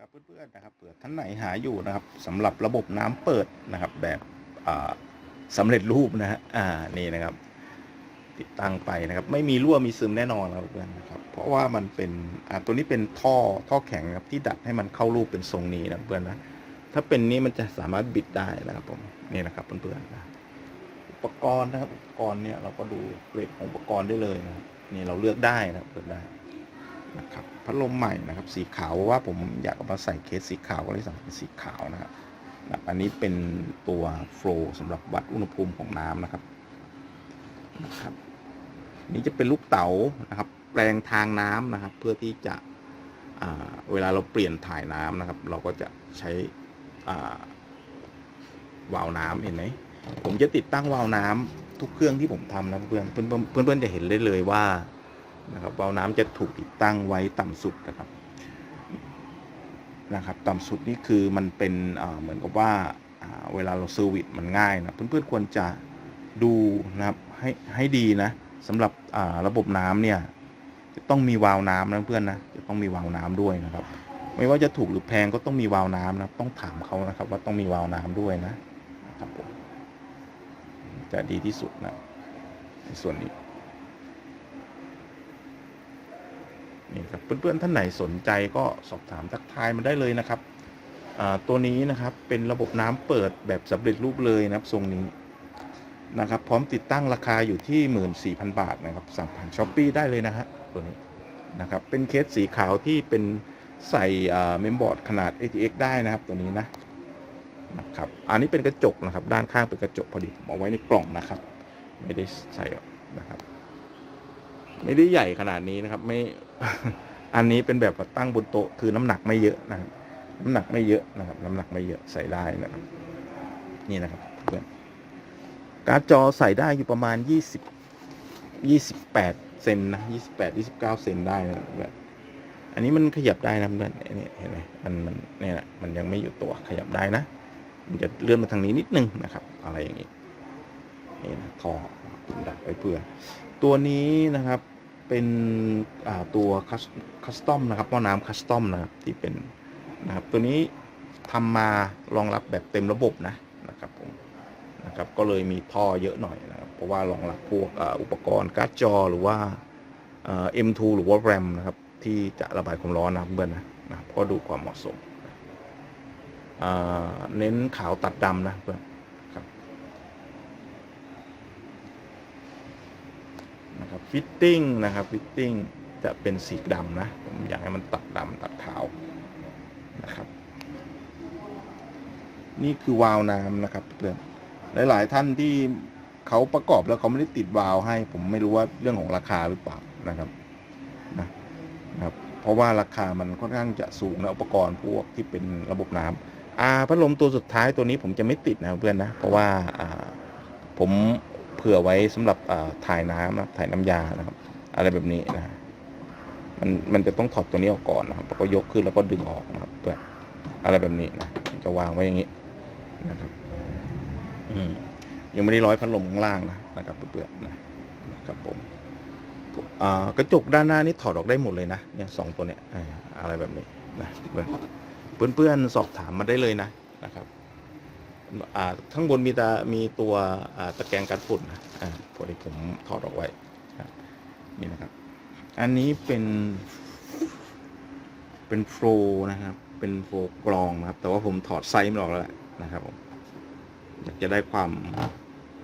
ครับเพื่อนๆนะครับเผื่อท่านไหนหาอยู่นะครับสำหรับระบบน้ำเปิดนะครับ แบบอ่าสำเร็จรูปนะฮะอ่านี่นะครับ ติดตั้งไปนะครับ ไม่มีรั่วมีซึมแน่นอนครับเพื่อนนะครับ เพราะว่ามันเป็นอ่าตัวนี้เป็นท่อท่อแข็งครับที่ดัดให้มันเข้ารูปเป็นทรงนี้นะเพื่อนนะถ้าเป็นนี้มันจะสามารถบิดได้นะครับผมนี่นะครับเพื่อนๆนะอุปกรณ์นะครับอุปกรณ์เนี่ยเราก็ดูเกรดของอุปกรณ์ได้เลยนะครับนี่เราเลือกได้นะครับเลือกได้ นะครับพัดลมใหม่นะครับสีขาวเพราะว่าผมอยากเอามาใส่เคสสีขาวก็เลยสั่งเป็นสีขาวนะครับอันนี้เป็นตัวโฟลสำหรับวัดอุณหภูมิของน้ำนะครับนะครับ นี่จะเป็นลูกเต๋านะครับ แปลงทางน้ำนะครับ เพื่อที่จะเวลาเราเปลี่ยนถ่ายน้ำนะครับ เราก็จะใช้วาล์วน้ำเห็นไหมผมจะติดตั้งวาล์วน้ำทุกเครื่องที่ผมทำนะเพื่อนเพื่อนเพื่อนจะเห็นได้เลยว่า นะครับวาล์วน้ำจะถูกติดตั้งไว้ต่ำสุดนะครับนะครับต่ำสุดนี่คือมันเป็นเหมือนกับว่าเวลาเราเซอร์วิสมันง่ายนะเพื่อนๆควรจะดูนะครับให้ให้ดีนะสำหรับระบบน้ำเนี่ยจะต้องมีวาล์วน้ำนะเพื่อนนะจะต้องมีวาล์วน้ำด้วยนะครับ ไม่ว่าจะถูกหรือแพงก็ต้องมีวาล์วน้ำนะต้องถามเขานะครับว่าต้องมีวาล์วน้ำด้วยนะครับผมจะดีที่สุดนะในส่วนนี้ นี่ครับเพื่อนๆท่านไหนสนใจก็สอบถามทักทายมาได้เลยนะครับตัวนี้นะครับเป็นระบบน้ำเปิดแบบสำเร็จรูปเลยนะครับทรงนี้นะครับ พร้อมติดตั้งราคาอยู่ที่ 14,000 บาทนะครับสั่งผ่านช้อปปีได้เลยนะฮะตัวนี้นะครับเป็นเคสสีขาวที่เป็นใส่เมมบอร์ดขนาด ATX ได้นะครับตัวนี้นะนะครับอันนี้เป็นกระจกนะครับ ด้านข้างเป็นกระจกพอดีเอาไว้ในกล่องนะครับ ไม่ได้ใส่นะครับ ไม่ได้ใหญ่ขนาดนี้นะครับ ไม่ อันนี้เป็นแบบตั้งบนโต๊ะคือน้ำหนักไม่เยอะนะครับน้ำหนักไม่เยอะนะครับ น้ำหนักไม่เยอะใส่ได้นะครับ นี่นะครับเพื่อนการ์ดจอใส่ได้อยู่ประมาณยี่สิบยี่สิบแปดเซนนะยี่สิบแปดยี่สิบเก้าเซนได้นะเพื่อนอันนี้มันขยับได้นะเพื่อนนนี้เห็นไหมมันมันเนี่ยนะมันยังไม่อยู่ตัวขยับได้นะ มันจะเลื่อนมาทางนี้นิดนึงนะครับ อะไรอย่างนี้นี่นะท่อดัดไว้เพื่อตัวนี้นะครับ เป็นตัวคัสตอมนะครับหม้อน้ำคัสตอมนะครับที่เป็นนะครับตัวนี้ทำมารองรับแบบเต็มระบบนะนะครับผมนะครับก็เลยมีท่อเยอะหน่อยนะครับเพราะว่ารองรับพวกอุปกรณ์การ์ดจอหรือว่าเอ่อ M2 หรือว่า RAM นะครับที่จะระบายความร้อนนะเพื่อนนะนะครับก็ดูความเหมาะสมเน้นขาวตัดดำนะเพื่อน นะครับฟิตติ้งนะครับฟิตติ้งจะเป็นสีดำนะผมอยากให้มันตัดดำตัดขาวนะครับ นี่คือวาล์วน้ำนะครับเพื่อนหลาย ๆ ท่านที่เขาประกอบแล้วเขาไม่ได้ติดวาล์วให้ ผมไม่รู้ว่าเรื่องของราคาหรือเปล่านะครับนะนะครับ เพราะว่าราคามันค่อนข้างจะสูงนะอุปกรณ์พวกที่เป็นระบบน้ำอ่าพัดลมตัวสุดท้ายตัวนี้ผมจะไม่ติดนะเพื่อนนะเพราะว่าอ่าผม ผื่อไว้สำหรับถ่ายน้ำนะถ่ายน้ำยานะครับ อะไรแบบนี้นะมันมันจะต้องถอดตัวนี้ออกก่อนนะครับแล้วก็ยกขึ้นแล้วก็ดึงออกนะครับเพื่ออะไรแบบนี้นะจะวางไว้อย่างนี้นะครับ อืมยังไม่ได้ร้อยพัดลมข้างล่างนะนะครับเพื่อนๆนะครับผมกระจกด้านหน้านี่ถอดออกได้หมดเลยนะเนี่ยสองตัวเนี่ยอะไรแบบนี้นะเพื่อนเพื่อนๆสอบถามมาได้เลยนะนะครับ อ่าข้างบนมีตามีตัวอ่าตะแกรงกันฝุ่นนะอ่าพอดีผมถอดออกไว้นี่นะครับ อันนี้เป็น เป็นโฟนะครับ เป็นโฟกรองนะครับ แต่ว่าผมถอดไซส์มันออกแล้วแหละนะครับผมอยากจะได้ความ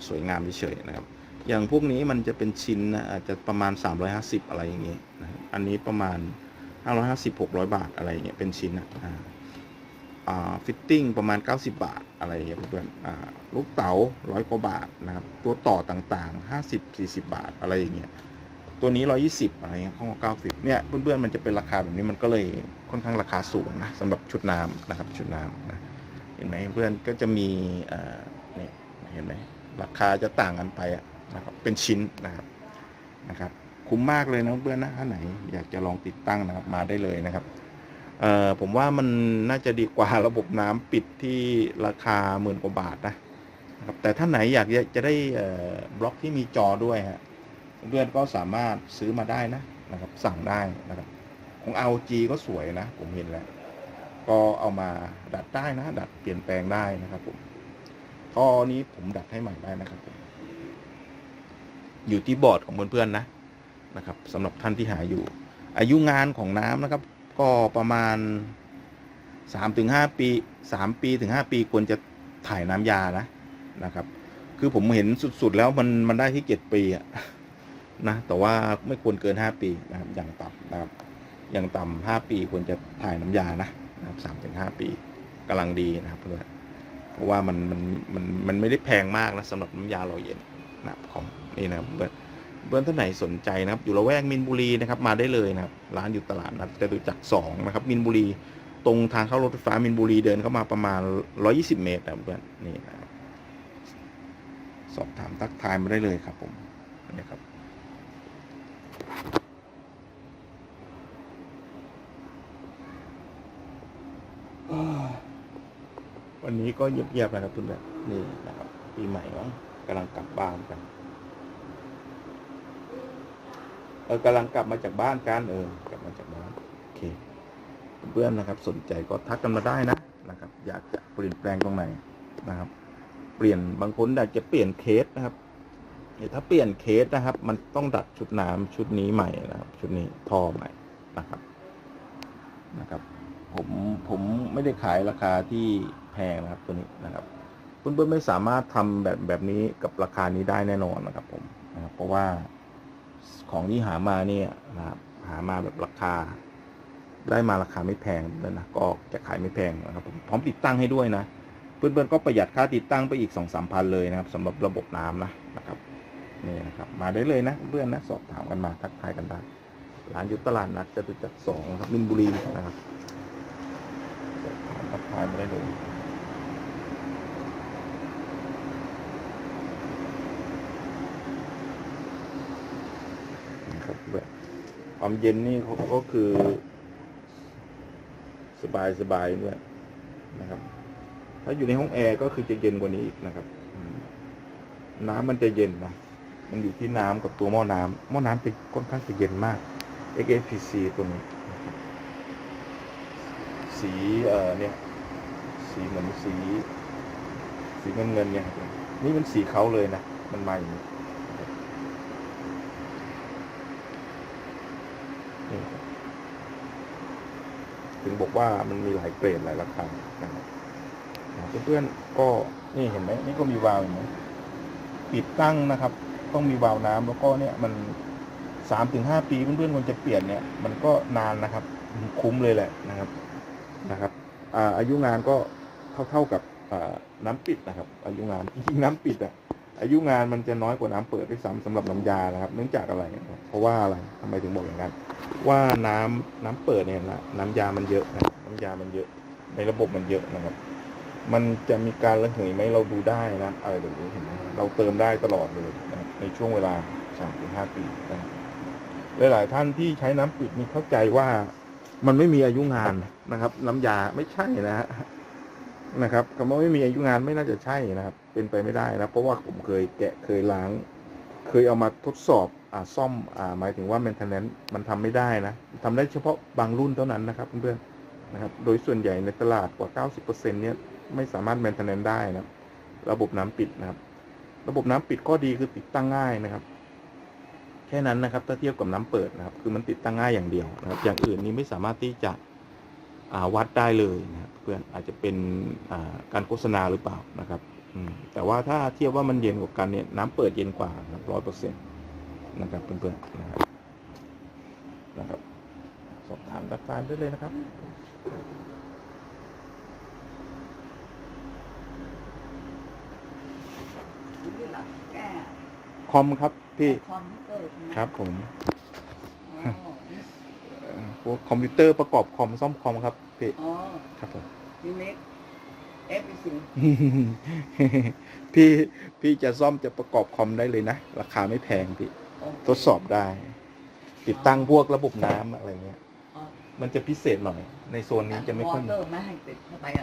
สวยงามเฉยๆนะครับ อย่างพวกนี้มันจะเป็นชิ้นนะอาจจะประมาณ 350 อะไรอย่างเงี้ยนะอันนี้ประมาณ 550 600 บาทอะไรอย่างเงี้ยเป็นชิ้นนะ ฟิตติ้งประมาณ 90 บาท อะไรอย่างเงี้ยเพื่อนๆลูกเต๋าร้อยกว่าบาทนะครับ ตัวต่อต่างๆ 50 40 บาทอะไรอย่างเงี้ยตัวนี้ 120 อะไรเงี้ยข้าง90 เนี่ยเพื่อนๆมันจะเป็นราคาแบบนี้มันก็เลยค่อนข้างราคาสูงนะสำหรับชุดน้ำนะครับชุดน้ำนะเห็นไหมเพื่อนก็จะมีอ่านี่ยเห็นไหมราคาจะต่างกันไปนะครับเป็นชิ้นนะครับนะครับ คุ้มมากเลยนะเพื่อนนะถ้าไหนอยากจะลองติดตั้งนะครับมาได้เลยนะครับ เอ่อผมว่ามันน่าจะดีกว่าระบบน้ำปิดที่ราคาหมื่นกว่าบาทนะครับแต่ถ้าไหนอยากจะได้บล็อกที่มีจอด้วยฮะเพื่อนก็สามารถซื้อมาได้นะนะครับ สั่งได้นะครับของ LG ก็สวยนะ ผมเห็นแล้ว ก็เอามาดัดได้นะ ดัดเปลี่ยนแปลงได้นะครับผมท่อนี้ผมดัดให้ใหม่ได้นะครับผมอยู่ที่บอร์ดของเพื่อนๆนะนะครับสำหรับท่านที่หาอยู่ อายุงานของน้ำนะครับ ก็ประมาณสามถึงห้าปีสามปีถึงห้าปีควรจะถ่ายน้ำยานะนะครับ คือผมเห็นสุด ๆ แล้วมันมันได้ที่เจ็ดปีอะนะแต่ว่าไม่ควรเกินห้าปีนะครับ อย่างต่ำนะครับ อย่างต่ำห้าปีควรจะถ่ายน้ำยานะนะครับสามถึงห้าปีกำลังดีนะครับเพื่อนเพราะว่ามันมันมันมันไม่ได้แพงมากนะสำหรับน้ำยาหล่อเย็นนะครับของนี่นะครับเพื่อน พื่อนท่านไหนสนใจนะครับ อยู่ละแวกมินบุรีนะครับมาได้เลยนะครับ ร้านอยู่ตลาดนัดจตุจักรสองนะครับมินบุรี ตรงทางเข้ารถไฟฟ้ามินบุรีเดินเข้ามาประมาณ 120 เมตรนะเพื่อนนี่นะครับสอบถามทักทายมาได้เลยครับผมนี่ครับวันนี้ก็เงียบๆนะครับทุกท่านนี่นะครับ ปีใหม่มั้งกำลังกลับบ้านกัน เออกำลังกลับมาจากบ้านกันเออกลับมาจากบ้านโอเคเพื่อนนะครับ สนใจก็ทักกันมาได้นะนะครับ อยากจะเปลี่ยนแปลงตรงไหนนะครับ เปลี่ยนบางคนอยากจะเปลี่ยนเคสนะครับถ้าเปลี่ยนเคสนะครับ มันต้องดัดชุดน้ำชุดนี้ใหม่นะครับ ชุดนี้ท่อใหม่นะครับนะครับ ผมผมไม่ได้ขายราคาที่แพงนะครับตัวนี้นะครับเพื่อนๆไม่สามารถทำแบบแบบนี้กับราคานี้ได้แน่นอนนะครับ ผมนะครับเพราะว่า ของที่หามาเนี่ยนะครับหามาแบบราคา ได้มาราคาไม่แพงเลยนะก็จะขายไม่แพงนะครับผมพร้อมติดตั้งให้ด้วยนะ เพื่อนๆก็ประหยัดค่าติดตั้งไปอีกสองสามพันเลยนะครับสำหรับระบบน้ำนะนะครับนี่นะครับ มาได้เลยนะเพื่อนนะสอบถามกันมาทักทายกันได้ร้านอยุตลาดนัดจตุจักรสองครับมินบุรีนะครับสอบถามทักทายมาได้เลยนะครับเพื่อน ความเย็นนี่เขาก็คือ สบายสบายด้วยนะครับ ถ้าอยู่ในห้องแอร์ก็คือจะเย็นกว่านี้อีกนะครับ น้ำมันจะเย็นนะ มันอยู่ที่น้ำกับตัวหม้อน้ำหม้อน้ำจะค่อนข้างจะเย็นมาก XFPC ตัวนี้ สีเอ่อเนี่ย สีเหมือนสี สีเงินเงินเนี่ยนี่มันสีเขาเลยนะ มันมาอย่างนี้นะครับ นี่ถึงบอกว่ามันมีหลายเกรดหลายราคานะครับเพื่อนๆก็นี่เห็นไหมนี่ก็มีวาล์วเห็นไหมปิดตั้งนะครับ ต้องมีวาล์วน้ำแล้วก็เนี่ยมันสามถึงห้าปีเพื่อนๆควรจะเปลี่ยนเนี่ย มันก็นานนะครับคุ้มเลยแหละนะครับนะครับอ่าอายุงานก็เท่าเท่าๆกับอ่าน้ำปิดนะครับ อายุงานจริงๆน้ำปิดอะ อายุงานมันจะน้อยกว่าน้ำเปิดด้วยซ้ำสำหรับน้ำยานะครับ เนื่องจากอะไร เพราะว่าอะไรทำไมถึงบอกอย่างนั้น ว่าน้ำน้ำเปิดเนี่ยนะน้ำยามันเยอะนะน้ำยามันเยอะ ในระบบมันเยอะนะครับ มันจะมีการระเหยไหมเราดูได้นะอะไรแบบนี้เห็นไหมเราเติมได้ตลอดเลยนะครับในช่วงเวลาสามถึงห้าปีนะหลาย ๆ ท่านที่ใช้น้ำปิดนี่เข้าใจว่ามันไม่มีอายุงานนะครับ น้ำยาไม่ใช่นะฮะ นะครับคำว่าไม่มีอายุงานไม่น่าจะใช่นะครับ เป็นไปไม่ได้นะเพราะว่าผมเคยแกะเคยล้าง เคยเอามาทดสอบอ่าซ่อมอ่าหมายถึงว่า maintenance มันทำไม่ได้นะทำได้เฉพาะบางรุ่นเท่านั้นนะครับเพื่อนๆนะครับ โดยส่วนใหญ่ในตลาดกว่า 90%เนี่ยไม่สามารถ maintenance ได้นะระบบน้ำปิดนะครับ ระบบน้ำปิดข้อดีคือติดตั้งง่ายนะครับแค่นั้นนะครับถ้าเทียบกับน้ำเปิดนะครับ คือมันติดตั้งง่ายอย่างเดียวนะครับ อย่างอื่นนี้ไม่สามารถที่จะ วัดได้เลยนะครับเพื่อนอาจจะเป็นอ่าการโฆษณาหรือเปล่านะครับอืมแต่ว่าถ้าเทียบว่ามันเย็นกว่ากันเนี่ยน้ำเปิดเย็นกว่าร้อยเปอร์เซ็นต์นะครับเพื่อนๆนะครับนะครับ สอบถามตักทายได้เลยนะครับนี่เหรอแก้คอมครับพี่คอมพิวเตอร์ใช่ไหมครับผมอ๋อเอ่อ พวกคอมพิวเตอร์ประกอบคอมซ่อมคอมครับพี่อ๋อ ครับผมยูเล็กเอฟซีพี่พี่จะซ่อมจะประกอบคอมได้เลยนะ ราคาไม่แพงพี่ ทดสอบได้ ติดตั้งพวกระบบน้ำอะไรเงี้ย มันจะพิเศษหน่อย ในโซนนี้จะไม่ค่อยมอมีเตอร์ไม่ให้ติดเข้าไปอะ